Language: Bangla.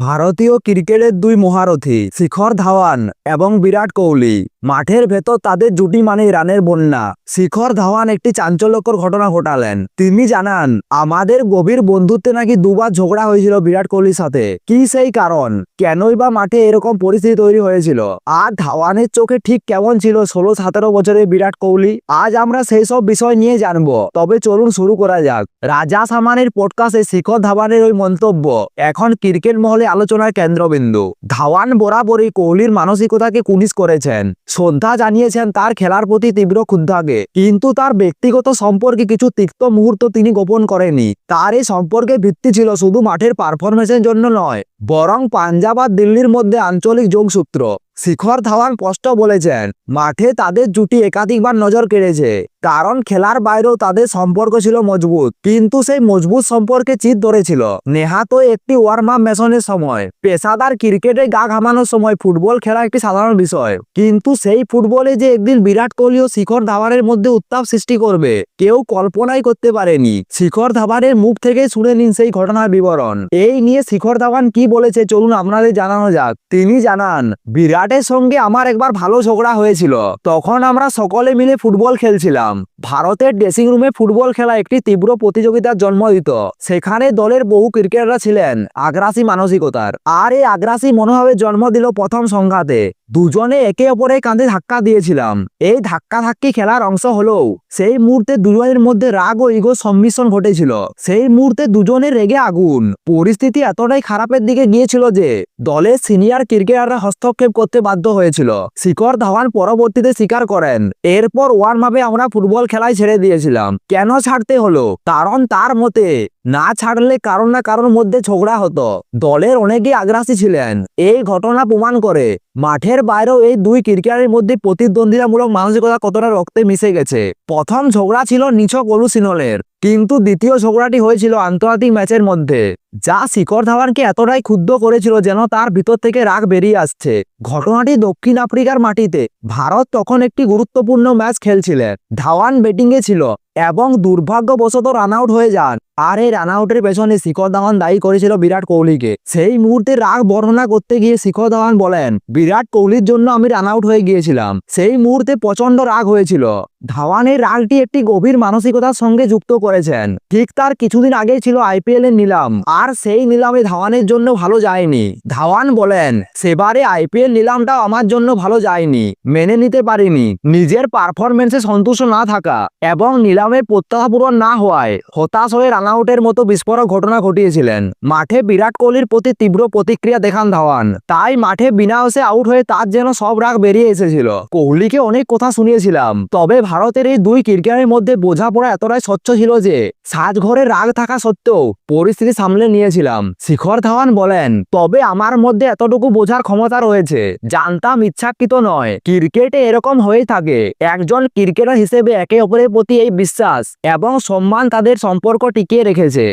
ভারতীয় ক্রিকেটের দুই মহারথী, শিখর ধাওয়ান এবং বিরাট কোহলি। মাঠের ভেতর তাদের জুটি মানেই রানের বন্যা। শিখর ধাওয়ান একটি চাঞ্চল্যকর ঘটনা ঘটালেন। তিনি জানান, আমাদের গভীর বন্ধুত্বে নাকি দুবার ঝগড়া হয়েছিল বিরাট কোহলির সাথে। কি সেই কারণ? কেনই বা মাঠে এরকম পরিস্থিতি তৈরি হয়েছিল? আর ধাওয়ানের চোখে ঠিক কেমন ছিল ষোলো সতেরো বছরের বিরাট কোহলি? আজ আমরা সেই সব বিষয় নিয়ে জানব। তবে চলুন শুরু করা যাক। রাজা সামানের পডকাস্টে শিখর ধাওয়ানের ওই মন্তব্য, এখন ক্রিকেট মহলে আলোচনার কেন্দ্রবিন্দু। ধাওয়ান বরাবরই কোহলির মানসিকতাকে কুনিশ করেছেন। শ্রদ্ধা জানিয়েছেন তার খেলার প্রতি তীব্র ক্ষুদ্ধাকে কিন্তু তার ব্যক্তিগত সম্পর্কে কিছু তিক্ত মুহূর্ত তিনি গোপন করেনি তার এই সম্পর্কে ভিত্তি ছিল শুধু মাঠের পারফরমেন্সের জন্য নয়, বরং পাঞ্জাব আর দিল্লির মধ্যে আঞ্চলিক যোগসূত্র। শিখর ধাওয়ান স্পষ্ট বলেছেন, মাঠে তাদের জুটি একাধিকবার নজর কেড়েছে, কারণ খেলার বাইরেও তাদের সম্পর্ক ছিল মজবুত, কিন্তু সেই মজবুত সম্পর্কে চিত ধরেছিল। নেহাত একটি ওয়ার্ম আপ মেশনের সময়, পেশাদার ক্রিকেটে গা ঘামানোর সময় ফুটবল খেলা একটি সাধারণ বিষয়, কিন্তু সেই ফুটবলে যে একদিন বিরাট কোহলি ও শিখর ধাওয়ানের মধ্যে উত্তাপ সৃষ্টি করবে, কেউ কল্পনাই করতে পারেনি। শিখর ধাওয়ানের মুখ থেকে শুনে নিন সেই ঘটনার বিবরণ। এই নিয়ে শিখর ধাওয়ান কি বলেছে চলুন আপনাদের জানানো যাক। তিনি জানান বিরাটের সঙ্গে আমার একবার ভালো ঝগড়া হয়েছিল। তখন আমরা সকলে মিলে ফুটবল খেলছিলাম। ভারতের ড্রেসিং রুমে ফুটবল খেলা একটি তীব্র প্রতিযোগিতার জন্ম দিত। সেখানে দলের বহু ক্রিকেটাররা ছিলেন। আগ্রাসী মানসিকতার। আর এই আগ্রাসী মনোভাবের জন্ম দিল প্রথম সংঘাতে। দুজনে একে অপরের কাঁধে ধাক্কা দিয়েছিলাম। এই ধাক্কা ধাক্কি খেলার অংশ হলেও সেই মুহূর্তে দুজনের মধ্যে রাগ ও ইগো সম্মিশ্রণ ঘটেছিল। সেই মুহূর্তে দুজনের রেগে আগুন। পরিস্থিতি এতটাই খারাপের দিকে গিয়েছিল যে দলের সিনিয়র ক্রিকেটাররা হস্তক্ষেপ করতে বাধ্য হয়েছিল। শিখর ধাওয়ান পরবর্তীতে স্বীকার করেন, এরপর ওয়ার্ম আপে আমরা ফুটবল খেলায় ছেড়ে দিয়েছিলাম। কেন ছাড়তে হলো? কারণ তার মতে না ছাড়লে কারণ না কারোর মধ্যে ঝগড়া হতো। দলের অনেকেই আগ্রাসী ছিলেন। এই ঘটনা প্রমাণ করে মাঠের বাইরেও এই দুই ক্রিকেটারের মধ্যে প্রতিদ্বন্দ্বিতামূলক মানসিকতা কতটা রক্তে মিশে গেছে। প্রথম ঝগড়া ছিল নিছক অলুসিনলের কিন্তু দ্বিতীয় ঝগড়াটি হয়েছিল আন্তর্জাতিক ম্যাচের মধ্যে, যা শিখর ধাওয়ানকে এতটাই ক্ষুব্ধ করেছিল যেন তার ভিতর থেকে রাগ বেরিয়ে আসছে। ঘটনাটি দক্ষিণ আফ্রিকার মাটিতে, ভারত তখন একটি গুরুত্বপূর্ণ ম্যাচ খেলছিলেন। ধাওয়ান ব্যাটিংয়ে ছিল এবং দুর্ভাগ্যবশত রান আউট হয়ে যান। আর এই রান আউটের পেছনে শিখর ধাওয়ান দায়ী করেছিল বিরাট কোহলিকে। সেই মুহূর্তে রাগ বর্ণনা করতে গিয়ে শিখর ধাওয়ান বলেন, বিরাট কোহলির জন্য আমি রান আউট হয়ে গিয়েছিলাম। সেই মুহূর্তে প্রচণ্ড রাগ হয়েছিল। ধাওয়ানের রাগটি একটি গভীর মানসিকতার সঙ্গে যুক্ত করেছেন। ঠিক তার কিছুদিন আগে ছিল আইপিএল এর নিলাম। আর সেই নিলামে ধাওয়ানের জন্য ভালো যায়নি। ধাওয়ান বলেন, সেবারে আইপিএল নিলামটাও আমার জন্য ভালো যায়নি, মেনে নিতে পারিনি। নিজের পারফরমেন্সে সন্তুষ্ট না থাকা এবং নিলামের প্রত্যাশা পূরণ না হওয়ায় হতাশ হয়ে রান আউটের মতো বিস্ফোরক ঘটনা ঘটিয়েছিলেন। মাঠে বিরাট কোহলির প্রতি তীব্র প্রতিক্রিয়া দেখান ধাওয়ান। তাই মাঠে বিনা আউট হয়ে তার যেন সব রাগ বেরিয়ে এসেছিল। কোহলিকে অনেক কথা শুনিয়েছিলাম, তবে ভারতের এই দুই ক্রিকেটারের মধ্যে বোঝাপড়া এতটাই স্বচ্ছ ছিল যে সাজঘরে রাগ থাকা সত্ত্বেও পরিস্থিতি সামলে নিয়েছিলাম। শিখর ধাওয়ান বলেন, তবে আমার মধ্যে এতটুকু বোঝার ক্ষমতা রয়েছে। জানতাম ইচ্ছাকৃত নয়। ক্রিকেটে এরকম হয়ে থাকে। একজন ক্রিকেটার হিসেবে একে অপরের প্রতি এই বিশ্বাস এবং সম্মান তাদের সম্পর্ক টিকিয়ে রেখেছে।